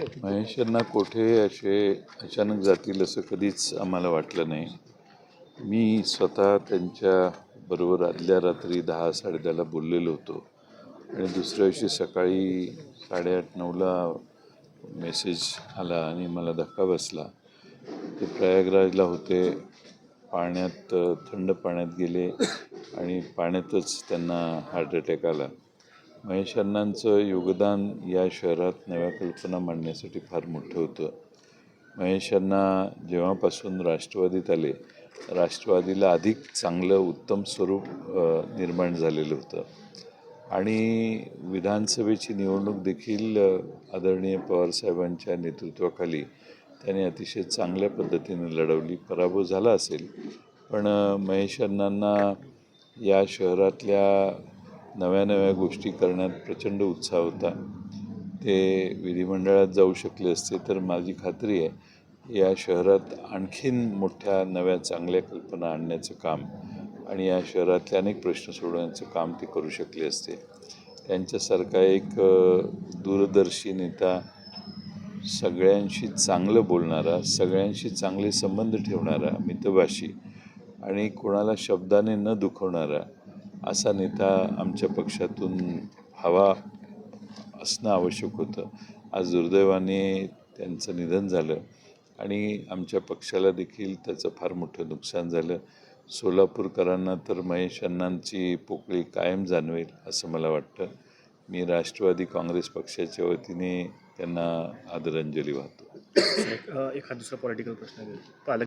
महेश यांना कोठे असे अचानक जातील असं कधीच आम्हाला वाटलं नाही. मी स्वतः त्यांच्या बरोबर आदल्या रात्री दहा साडेदहाला बोललेलो होतो. आणि दुसऱ्या दिवशी सकाळी साडेआठ नऊला मेसेज आला आणि मला धक्का बसला. ते प्रयागराजला होते. पाण्यात थंड पाण्यात गेले आणि पाण्यातच त्यांना हार्ट अटॅक आला. महेश अण्णांचं योगदान या शहरात नव्या कल्पना मांडण्यासाठी फार मोठं होतं. महेश अण्णा जेव्हापासून राष्ट्रवादीत आले राष्ट्रवादीला अधिक चांगलं उत्तम स्वरूप निर्माण झालेलं होतं. आणि विधानसभेची निवडणूक देखील आदरणीय पवारसाहेबांच्या नेतृत्वाखाली त्याने अतिशय चांगल्या पद्धतीने लढवली. पराभव झाला असेल पण महेश अण्णांना या शहरातल्या नव्या नव्या गोष्टी करण्यात प्रचंड उत्साह होता. ते विधिमंडळात जाऊ शकले असते तर माझी खात्री आहे या शहरात आणखीन मोठ्या नव्या चांगल्या कल्पना आणण्याचं काम आणि या शहरातले अनेक प्रश्न सोडवण्याचं काम ते करू शकले असते. त्यांच्यासारखा एक दूरदर्शी नेता सगळ्यांशी चांगलं बोलणारा सगळ्यांशी चांगले संबंध ठेवणारा मितभाषी आणि कोणाला शब्दाने न दुखवणारा असा नेता आमच्या पक्षातून हवा असणं आवश्यक होतं. आज दुर्दैवाने त्यांचं निधन झालं आणि आमच्या पक्षाला देखील त्याचं फार मोठं नुकसान झालं. सोलापूरकरांना तर महेश अण्णांची पोकळी कायम जाणवेल असं मला वाटतं. मी राष्ट्रवादी काँग्रेस पक्षाच्या वतीने त्यांना आदरांजली वाहतो. एक एखाद दुसरा पॉलिटिकल प्रश्न पालक